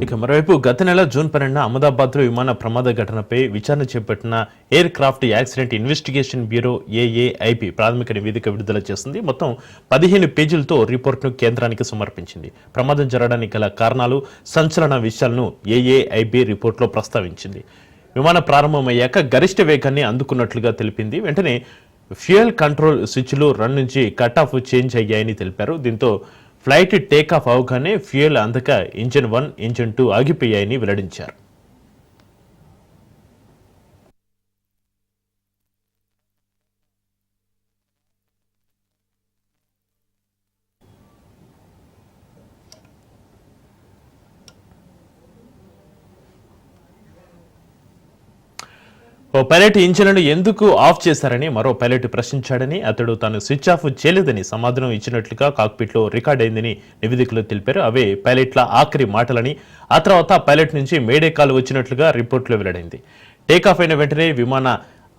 ఇక మరోవైపు గత నెల జూన్ పన్నెండున అహ్మదాబాద్లో విమాన ప్రమాద ఘటనపై విచారణ చేపట్టిన aircraft accident investigation bureau AAIB ప్రాథమిక నివేదిక విడుదల చేసింది. మొత్తం పదిహేను పేజీలతో రిపోర్ట్ను కేంద్రానికి సమర్పించింది. ప్రమాదం జరగడానికి గల కారణాలు సంచలన విషయాలను ఏఏఐబి రిపోర్ట్లో ప్రస్తావించింది. విమానం ప్రారంభమయ్యాక గరిష్ట వేగాన్ని అందుకున్నట్లుగా తెలిపింది. వెంటనే ఫ్యూయల్ కంట్రోల్ స్విచ్లు రన్ నుంచి కట్ ఆఫ్ చేంజ్ అయ్యాయని తెలిపారు. దీంతో ఫ్లైట్ టేక్ ఆఫ్ అవగానే ఫ్యూయల్ అందక ఇంజన్ వన్ ఇంజన్ టూ ఆగిపోయాయని వెల్లడించారు. ఓ పైలట్ ఇంజిన్లను ఎందుకు ఆఫ్ చేశారని మరో పైలట్ ప్రశ్నించాడని అతడు తాను స్విచ్ ఆఫ్ చేయలేదని సమాధానం ఇచ్చినట్లుగా కాక్పిట్లో రికార్డ్ అయిందని నివేదికలో తెలిపారు. అవే పైలట్ల ఆఖరి మాటలని ఆ తర్వాత పైలట్ నుంచి మేడే కాల్ వచ్చినట్లుగా రిపోర్టులో వెల్లడైంది. టేక్ ఆఫ్ అయిన వెంటనే విమాన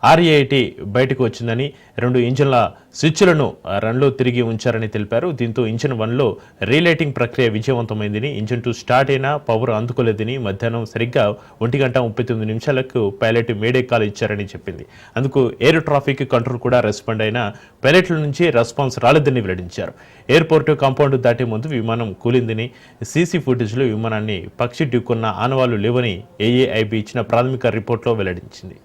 ఆర్ఏఐటి బయటకు వచ్చిందని రెండు ఇంజన్ల స్విచ్లను రన్లో తిరిగి ఉంచారని తెలిపారు. దీంతో ఇంజిన్ వన్లో రీలైటింగ్ ప్రక్రియ విజయవంతమైందని ఇంజిన్ టూ స్టార్ట్ అయినా పవర్ అందుకోలేదని మధ్యాహ్నం సరిగ్గా ఒంటి గంట ముప్పై తొమ్మిది నిమిషాలకు పైలట్ మేడే కాల్ ఇచ్చారని చెప్పింది. అందుకు ఎయిర్ ట్రాఫిక్ కంట్రోల్ కూడా రెస్పాండ్ అయినా పైలట్ల నుంచి రెస్పాన్స్ రాలేదని వెల్లడించారు. ఎయిర్పోర్ట్ కాంపౌండ్ దాటే ముందు విమానం కూలిందని సీసీ ఫుటేజ్లో విమానాన్ని పక్షి ఢీకొన్న ఆనవాళ్ళు లేవని ఏఏఐబి ఇచ్చిన ప్రాథమిక రిపోర్ట్లో వెల్లడించింది.